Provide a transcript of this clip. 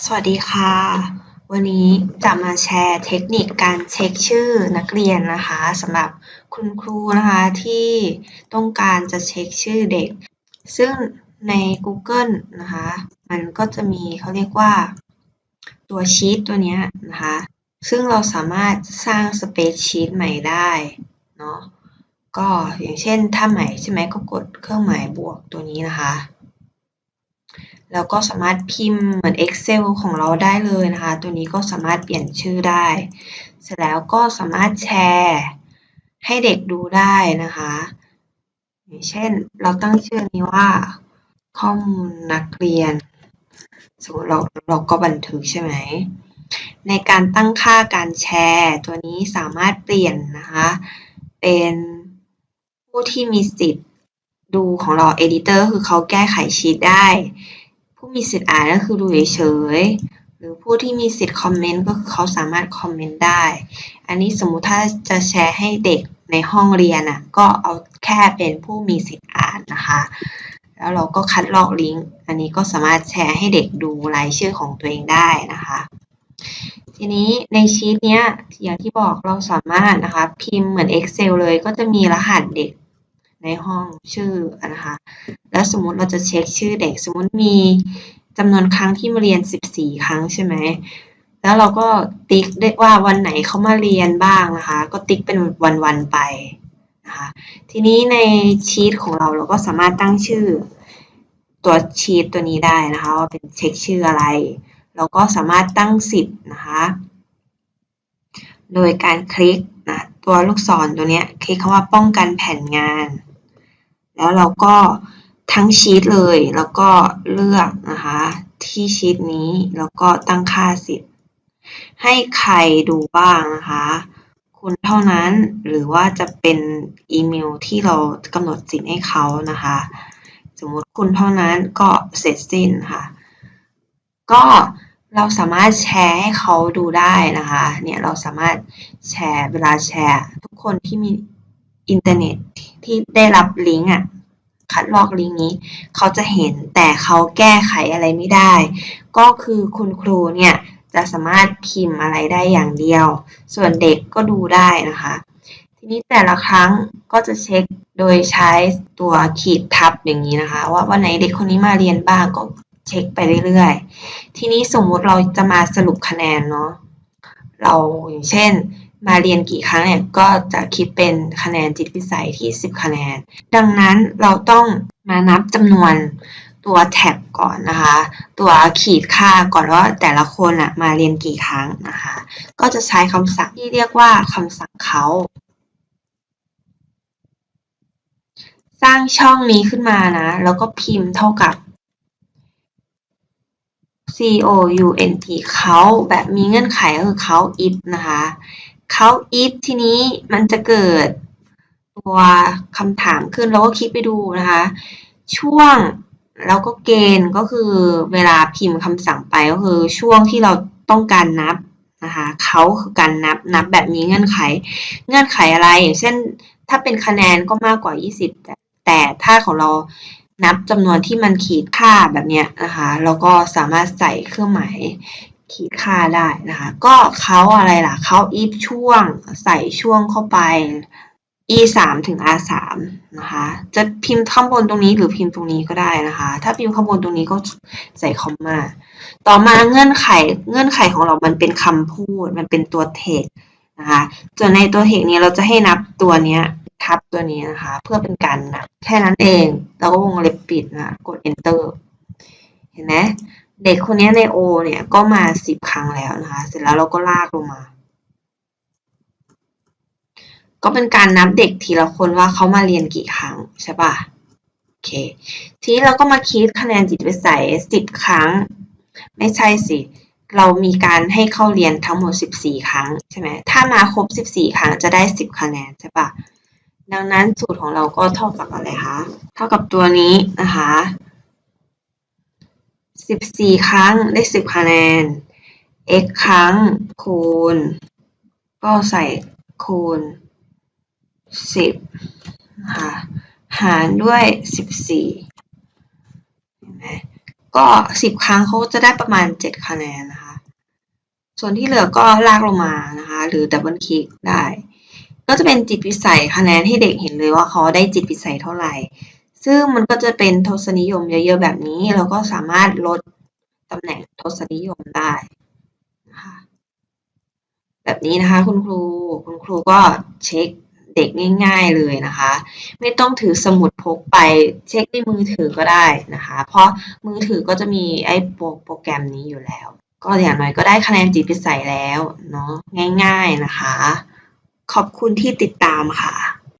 สวัสดีค่ะ วันนี้จะมาแชร์เทคนิคการเช็คชื่อนักเรียนนะคะสำหรับคุณครูนะคะที่ต้องการจะเช็คชื่อเด็ก ซึ่งใน Google นะคะ มันก็จะมีเขาเรียกว่า ตัวชีตตัวนี้นะคะ ซึ่งเราสามารถสร้างสเปซชีตใหม่ได้เนาะก็อย่างเช่นถ้าใหม่ใช่ไหมก็กดเครื่องหมายบวกตัวนี้นะคะ แล้วก็สามารถพิมพ์เหมือน Excel ของเราได้เลยนะคะ ตัวนี้ก็สามารถเปลี่ยนชื่อได้ เสร็จแล้วก็สามารถแชร์ให้เด็กดูได้นะคะอย่างเช่นเราตั้งชื่อนี้ว่า ข้อมูลนักเรียน สมมติเราเราก็บันทึกใช่ไหม ในการตั้งค่าการแชร์ ตัวนี้สามารถเปลี่ยนนะคะ เป็นผู้ที่มีสิทธิ์ดูของเรา Editor คือเขาแก้ไขชีตได้ ผู้มีสิทธิ์อ่านก็คือดูเฉยๆหรือผู้ที่มีสิทธิ์คอมเมนต์ก็คือเขาสามารถคอมเมนต์ได้ อันนี้สมมุติถ้าจะแชร์ให้เด็กในห้องเรียนอะก็เอาแค่เป็นผู้มีสิทธิ์อ่านนะคะ แล้วเราก็คัดลอกลิงก์อันนี้ก็สามารถแชร์ให้เด็กดูรายชื่อของตัวเองได้นะคะ ทีนี้ในชีตเนี้ยอย่างที่บอกเราสามารถนะคะพิมพ์เหมือน Excel เลยก็จะมีรหัสเด็ก ในห้องชื่อนะคะ แล้วสมมติเราจะเช็คชื่อเด็ก สมมติมีจำนวนครั้งที่มาเรียน 14 ครั้งใช่ไหม แล้วเราก็ติ๊กได้ว่าวันไหนเขามาเรียนบ้างนะคะ ก็ติ๊กเป็นวันๆไปนะคะ ทีนี้ในชีตของเราเราก็สามารถตั้งชื่อตัวชีตตัวนี้ได้นะคะว่าเป็นเช็คชื่ออะไร เราก็สามารถตั้งสิทธิ์นะคะ โดยการคลิกนะตัวลูกศรตัวนี้คลิกคำว่าป้องกันแผ่นงาน แล้วเราก็ทั้งชีตเลยแล้วก็เลือกนะคะที่ชีตนี้แล้วก็ตั้งค่าสิทธิ์ ให้ใครดูบ้างนะคะคุณเท่านั้นหรือว่าจะเป็นอีเมลที่เรากำหนดสิทธิ์ให้เขานะคะ สมมติคุณเท่านั้นก็เสร็จสิ้นค่ะ ก็เราสามารถแชร์ให้เขาดูได้นะคะ เนี่ยเราสามารถแชร์เวลาแชร์ ทุกคนที่มีอินเทอร์เน็ต ที่ได้รับลิงก์อะคัดลอกลิงก์นี้ เขาจะเห็นแต่เขาแก้ไขอะไรไม่ได้ ก็คือคุณครูเนี่ยจะสามารถพิมพ์อะไรได้อย่างเดียว ส่วนเด็กก็ดูได้นะคะ ทีนี้แต่ละครั้งก็จะเช็คโดยใช้ตัวขีดทับอย่างนี้นะคะ ว่าวันไหนเด็กคนนี้มาเรียนบ้างก็เช็คไปเรื่อยๆ ทีนี้สมมุติเราจะมาสรุปคะแนนเนาะ เราอย่างเช่น มาเรียนกี่ครั้งเนี่ยก็จะคิดเป็นคะแนนจิตวิสัยที่ 10 คะแนน ดังนั้นเราต้องมานับจำนวนตัวแท็บก่อนนะคะ ตัวขีดค่าก่อนว่าแต่ละคนอะมาเรียนกี่ครั้งนะคะ ก็จะใช้คำสั่งที่เรียกว่าคำสั่งเขาสร้างช่องนี้ขึ้นมานะ แล้วก็พิมพ์เท่ากับ c o u n t เขาแบบมีเงื่อนไขก็คือเขา if นะคะ เขา if ทีนี้มันจะเกิดตัวคำถามขึ้นเราก็คลิกไปดูนะคะ ช่วงแล้วก็เกณฑ์ก็คือเวลาพิมพ์คำสั่งไปก็คือช่วงที่เราต้องการนับนะคะเขาคือการนับนับแบบมีเงื่อนไข เงื่อนไขอะไรอย่างเช่น ถ้าเป็นคะแนนก็มากกว่า 20 แต่แต่ถ้าของเรานับจำนวนที่มันขีดค่าแบบเนี้ยนะคะแล้วก็สามารถใส่เครื่องหมาย ขีดค่าได้นะคะ ก็เขาอะไรล่ะเขา if ช่วงใส่ช่วงเข้าไป e 3ถึง r 3นะคะ จะพิมพ์ข้างบนตรงนี้หรือพิมพ์ตรงนี้ก็ได้นะคะ ถ้าพิมพ์ข้างบนตรงนี้ก็ใส่คอมมา ต่อมาเงื่อนไข เงื่อนไขของเรามันเป็นคำพูด มันเป็นตัวเทคนะคะ ส่วนในตัวเทคนี้เราจะให้นับตัวเนี้ยทับตัวนี้นะคะ เพื่อเป็นการนับแค่นั้นเอง เราก็วงเล็บปิดนะ กด enter เห็นไหม เด็กคนนี้ใน O เนี่ยก็มาสิบครั้งแล้วนะคะ เสร็จแล้วเราก็ลากลงมา ก็เป็นการนับเด็กทีละคนว่าเขามาเรียนกี่ครั้งใช่ปะโอเค ทีนี้เราก็มาคิดคะแนนจิตวิสัยสิบครั้ง ไม่ใช่สิเรามีการให้เข้าเรียนทั้งหมด 14 ครั้งใช่ไหม ถ้ามาครบ 14 ครั้งจะได้ 10 คะแนนใช่ปะดังนั้นสูตรของเราก็เท่ากับอะไรคะ เท่ากับตัวนี้นะคะ 14 ครั้งได้ 10 คะแนน x ครั้งคูณ ก็ใส่คูณ 10นะคะหารด้วย 14เห็นไหมก็สิบครั้งเขาจะได้ประมาณเจ็ดคะแนนนะคะ ส่วนที่เหลือก็ลากลงมานะคะ หรือดับเบิลคลิกได้ ก็จะเป็นจิตวิสัยคะแนนให้เด็กเห็นเลยว่าเขาได้จิตวิสัยเท่าไหร่ ซึ่งมันก็จะเป็นทศนิยมเยอะๆแบบนี้ เราก็สามารถลดตำแหน่งทศนิยมได้นะคะแบบนี้นะคะคุณครูคุณครูก็เช็คเด็กง่ายๆเลยนะคะ ไม่ต้องถือสมุดพกไปเช็คในมือถือก็ได้นะคะ เพราะมือถือก็จะมีไอ้โปรแกรมนี้อยู่แล้ว ก็อย่างน้อยก็ได้คะแนนจิตวิสัยแล้วเนาะง่าย ๆนะคะ ขอบคุณที่ติดตามค่ะ